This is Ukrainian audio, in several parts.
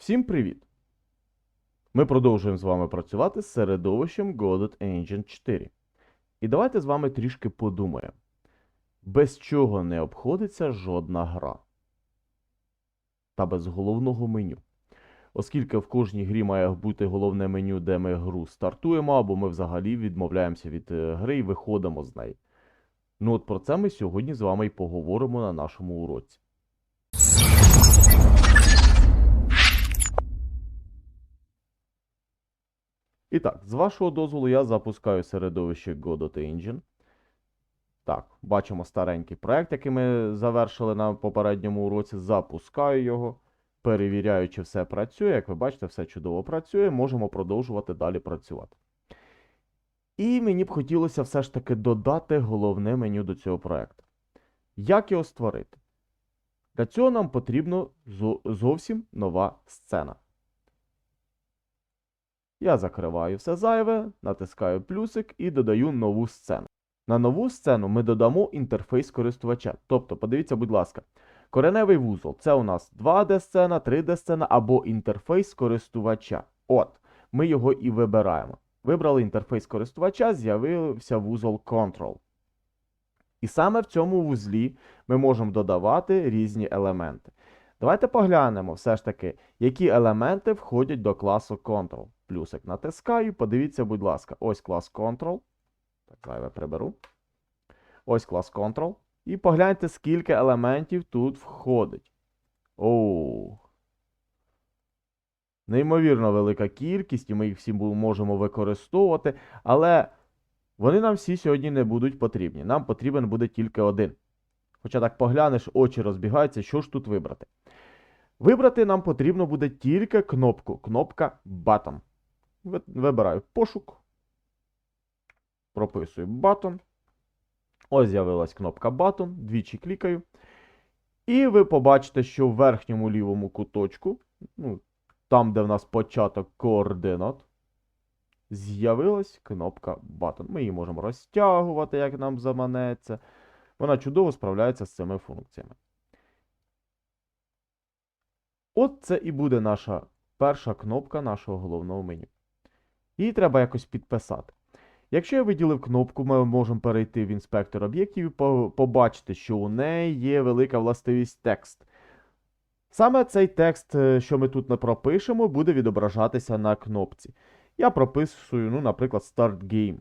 Всім привіт! Ми продовжуємо з вами працювати з середовищем Godot Engine 4. І давайте з вами трішки подумаємо, без чого не обходиться жодна гра. Та без головного меню. Оскільки в кожній грі має бути головне меню, де ми гру стартуємо, або ми взагалі відмовляємося від е, гри і виходимо з неї. Ну от про це ми сьогодні з вами і поговоримо на нашому уроці. І так, з вашого дозволу я запускаю середовище Godot Engine. Так, бачимо старенький проект, який ми завершили на попередньому уроці. Запускаю його, перевіряю, чи все працює. Як ви бачите, все чудово працює. Можемо продовжувати далі працювати. І мені б хотілося все ж таки додати головне меню до цього проекту. Як його створити? Для цього нам потрібно зо- зовсім нова сцена. Я закриваю все зайве, натискаю плюсик і додаю нову сцену. На нову сцену ми додамо інтерфейс користувача. Тобто, подивіться, будь ласка, кореневий вузол це у нас 2D-сцена, 3D-сцена або інтерфейс користувача. От, ми його і вибираємо. Вибрали інтерфейс користувача, з'явився вузол Control. І саме в цьому вузлі ми можемо додавати різні елементи. Давайте поглянемо все ж таки, які елементи входять до класу Control. Плюсик натискаю, подивіться, будь ласка, ось клас Control. Так, зайве приберу. Ось клас Control. І погляньте, скільки елементів тут входить. Оу. Неймовірно велика кількість, і ми їх всі можемо використовувати, але вони нам всі сьогодні не будуть потрібні. Нам потрібен буде тільки один. Хоча так поглянеш, очі розбігаються, що ж тут вибрати. Вибрати нам потрібно буде тільки кнопку. Кнопка Button. Вибираю пошук. Прописую Button. Ось з'явилась кнопка Button. Двічі клікаю. І ви побачите, що в верхньому лівому куточку, ну, там, де в нас початок координат, з'явилась кнопка Button. Ми її можемо розтягувати, як нам заманеться. Вона чудово справляється з цими функціями. От це і буде наша перша кнопка нашого головного меню. Її треба якось підписати. Якщо я виділив кнопку, ми можемо перейти в інспектор об'єктів і побачити, що у неї є велика властивість текст. Саме цей текст, е, що ми тут пропишемо, буде відображатися на кнопці. Я прописую, ну, наприклад, Start Game.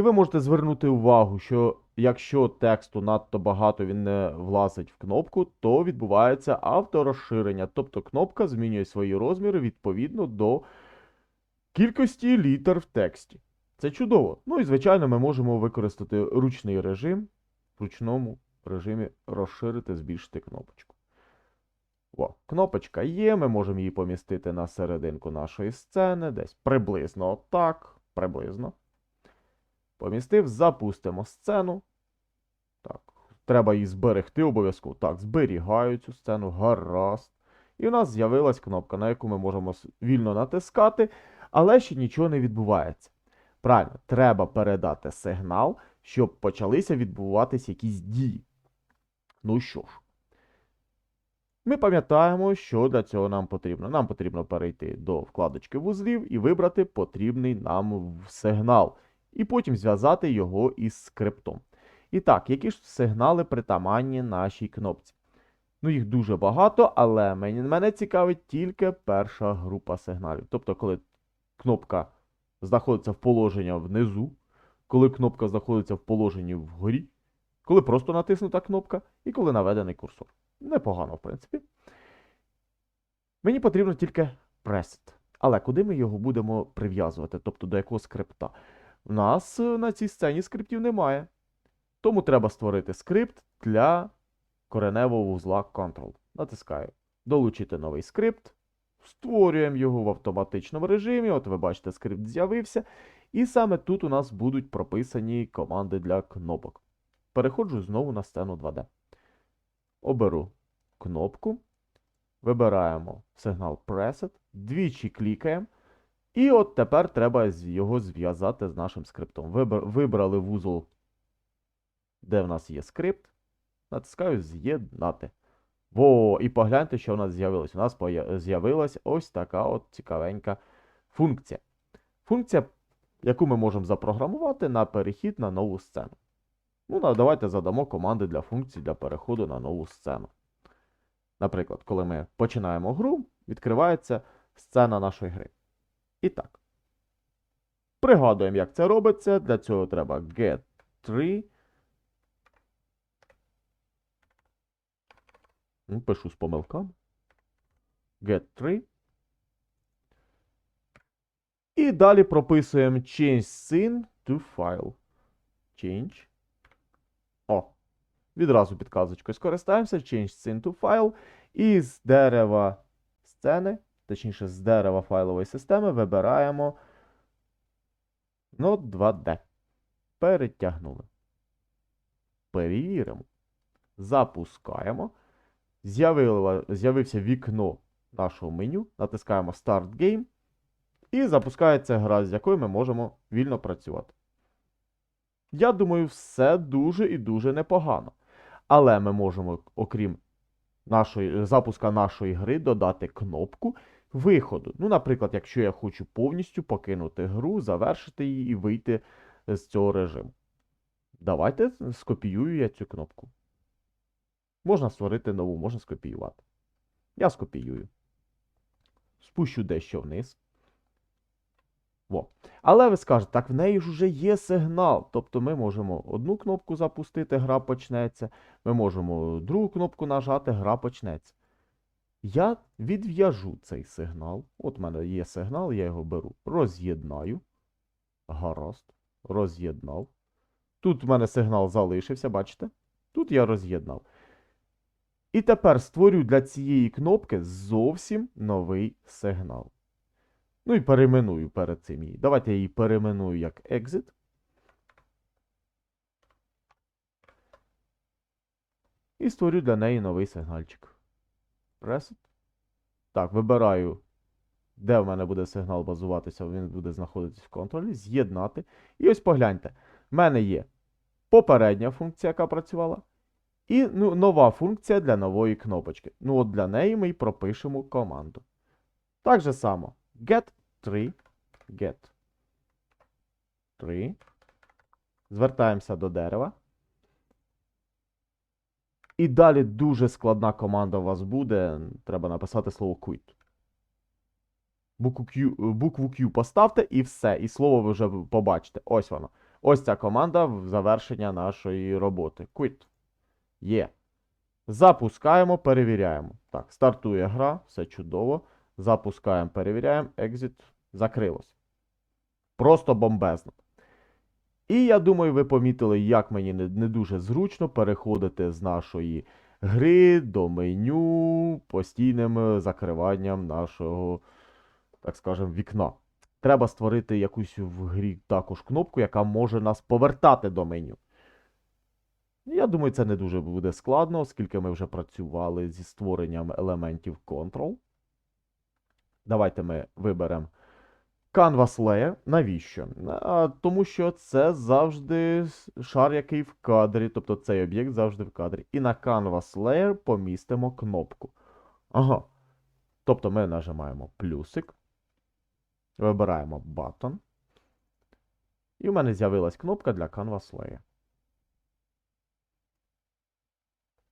І ви можете звернути увагу, що якщо тексту надто багато він не влазить в кнопку, то відбувається авторозширення. Тобто кнопка змінює свої розміри відповідно до кількості літер в тексті. Це чудово. Ну і звичайно, ми можемо використати ручний режим, в ручному режимі розширити, збільшити кнопочку. О, кнопочка є, ми можемо її помістити на серединку нашої сцени, десь приблизно отак, приблизно. Помістив, запустимо сцену. Так, треба її зберегти обов'язково. Так, зберігаю цю сцену, гаразд. І у нас з'явилась кнопка, на яку ми можемо вільно натискати, але ще нічого не відбувається. Правильно, треба передати сигнал, щоб почалися відбуватися якісь дії. Ну що ж, ми пам'ятаємо, що для цього нам потрібно. Нам потрібно перейти до вкладочки вузлів і вибрати потрібний нам сигнал і потім зв'язати його із скриптом. І так, які ж сигнали притаманні нашій кнопці? Ну, їх дуже багато, але мене цікавить тільки перша група сигналів. Тобто, коли кнопка знаходиться в положенні внизу, коли кнопка знаходиться в положенні вгорі, коли просто натиснута кнопка, і коли наведений курсор. Непогано, в принципі. Мені потрібно тільки preset. Але куди ми його будемо прив'язувати? Тобто до якого скрипта? У нас е, на цій сцені скриптів немає. Тому треба створити скрипт для кореневого вузла Control. Натискаю Долучити новий скрипт. Створюємо його в автоматичному режимі. От ви бачите, скрипт з'явився. І саме тут у нас будуть прописані команди для кнопок. Переходжу знову на сцену 2D. Оберу кнопку. Вибираємо сигнал Preset, двічі клікаємо. І от тепер треба його зв'язати з нашим скриптом. Вибрали вузол де в нас є скрипт, натискаю з'єднати. Во, і погляньте, що в нас з'явилось. У нас з'явилась ось така от цікавенька функція. Функція, яку ми можемо запрограмувати на перехід на нову сцену. Ну, давайте задамо команди для функцій для переходу на нову сцену. Наприклад, коли ми починаємо гру, відкривається сцена нашої гри. І так. Пригадуємо, як це робиться. Для цього треба get3. Ну, Пишу з помилками. Get3. І далі прописуємо change scene to file. Change. О. Відразу підказочкою скористаємося. Change scene to file. І з дерева сцени, точніше, з дерева файлової системи вибираємо Node 2D. Перетягнули. Перевіримо. Запускаємо. З'явився вікно нашого меню. Натискаємо Start Game. І запускається гра, з якою ми можемо вільно працювати. Я думаю, все дуже і дуже непогано. Але ми можемо, окрім нашої, запуска нашої гри, додати кнопку виходу. Ну, наприклад, якщо я хочу повністю покинути гру, завершити її і вийти з цього режиму. Давайте скопіюю я цю кнопку. Можна створити нову, можна скопіювати. Я скопіюю. Спущу дещо вниз. Во. Але ви скажете, так в неї ж вже є сигнал. Тобто ми можемо одну кнопку запустити, гра почнеться. Ми можемо другу кнопку нажати, гра почнеться. Я відв'яжу цей сигнал. От в мене є сигнал, я його беру, роз'єднаю. Гаразд. Роз'єднав. Тут в мене сигнал залишився, бачите? Тут я роз'єднав. І тепер створю для цієї кнопки зовсім новий сигнал. Ну і перейменую перед цим її. Давайте я її перейменую як exit. І створю для неї новий сигнальчик. Preset. Так, вибираю, де в мене буде сигнал базуватися, він буде знаходитися в контролі. З'єднати. І ось погляньте. В мене є попередня функція, яка працювала. І ну, нова функція для нової кнопочки. Ну, от для неї ми й пропишемо команду. Так же само. Get 3. Get 3. Звертаємося до дерева. І далі дуже складна команда у вас буде. Треба написати слово quit. Букву Q, букву Q поставте і все. І слово ви вже побачите. Ось воно. Ось ця команда в завершення нашої роботи. Quit. Є. Запускаємо, перевіряємо. Так, стартує гра, все чудово. Запускаємо, перевіряємо. Exit. Закрилось. Просто бомбезно. І я думаю, ви помітили, як мені не, не дуже зручно переходити з нашої гри до меню постійним е, закриванням нашого, так скажемо, вікна. Треба створити якусь в грі також кнопку, яка може нас повертати до меню. Я думаю, це не дуже буде складно, оскільки ми вже працювали зі створенням елементів Control. Давайте ми виберемо Canvas Layer. Навіщо? А, тому що це завжди шар, який в кадрі, тобто цей об'єкт завжди в кадрі. І на Canvas Layer помістимо кнопку. Ага. Тобто ми нажимаємо плюсик, вибираємо Button. І в мене з'явилась кнопка для Canvas Layer.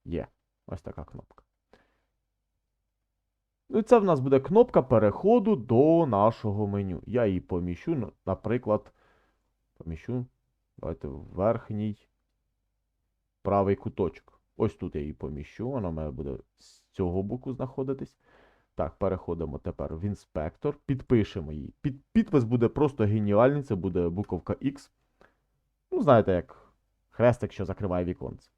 Є. Ось така кнопка. Ну це в нас буде кнопка переходу до нашого меню. Я її поміщу, наприклад, поміщу. Давайте в верхній правий куточок. Ось тут я її поміщу, вона мене буде з цього боку знаходитись. Так, переходимо тепер в інспектор, підпишемо її. Під, підпис буде просто геніальний, це буде буковка X. Ну, знаєте, як хрестик, що закриває віконце.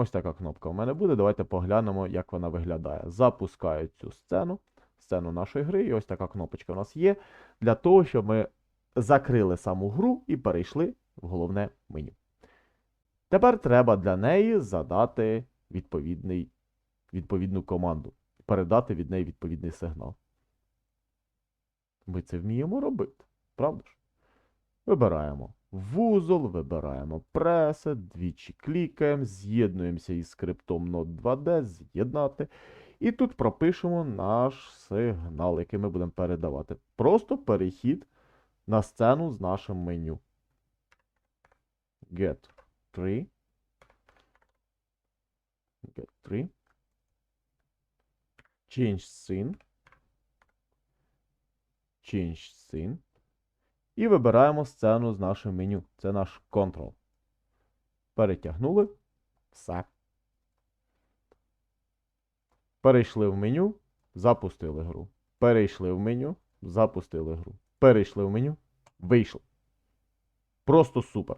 Ось така кнопка у мене буде. Давайте поглянемо, як вона виглядає. Запускаю цю сцену, сцену нашої гри. І ось така кнопочка у нас є. Для того, щоб ми закрили саму гру і перейшли в головне меню. Тепер треба для неї задати відповідний, відповідну команду. Передати від неї відповідний сигнал. Ми це вміємо робити, правда ж? Вибираємо вузол, вибираємо преси, двічі клікаємо, з'єднуємося із скриптом Node 2D, з'єднати. І тут пропишемо наш сигнал, який ми будемо передавати. Просто перехід на сцену з нашим меню. Get 3. Get 3. Change scene. Change scene. І вибираємо сцену з нашим меню. Це наш Ctrl. Перетягнули. Все. Перейшли в меню, запустили гру. Перейшли в меню, запустили гру. Перейшли в меню, вийшли. Просто супер.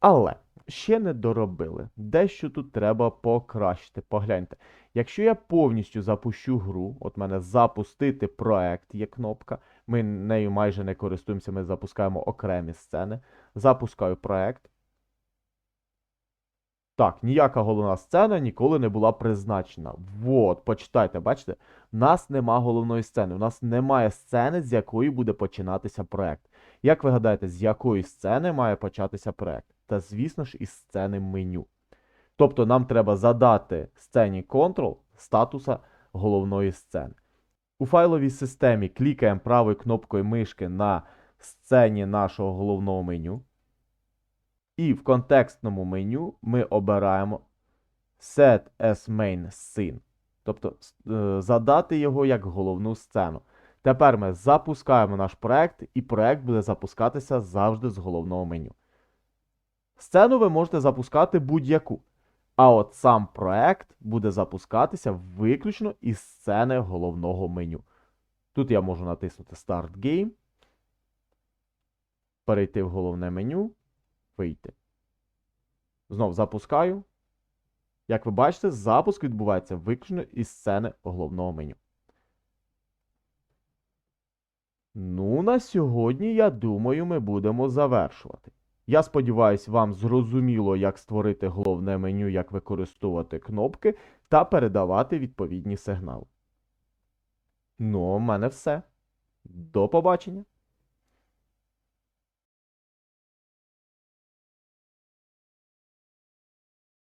Але ще не доробили. Дещо тут треба покращити. Погляньте. Якщо я повністю запущу гру, от мене запустити проект є кнопка. Ми нею майже не користуємося, ми запускаємо окремі сцени. Запускаю проект. Так, ніяка головна сцена ніколи не була призначена. Вот, почитайте, бачите? У нас нема головної сцени. У нас немає сцени, з якої буде починатися проект. Як ви гадаєте, з якої сцени має початися проект? Та, звісно ж, із сцени меню. Тобто нам треба задати сцені Ctrl статуса головної сцени. У файловій системі клікаємо правою кнопкою мишки на сцені нашого головного меню. І в контекстному меню ми обираємо Set as main scene. Тобто е, задати його як головну сцену. Тепер ми запускаємо наш проект, і проект буде запускатися завжди з головного меню. Сцену ви можете запускати будь-яку. А от сам проект буде запускатися виключно із сцени головного меню. Тут я можу натиснути Start Game, перейти в головне меню, вийти. Знов запускаю. Як ви бачите, запуск відбувається виключно із сцени головного меню. Ну, на сьогодні, я думаю, ми будемо завершувати. Я сподіваюся, вам зрозуміло, як створити головне меню, як використовувати кнопки та передавати відповідні сигнали. Ну, у мене все. До побачення!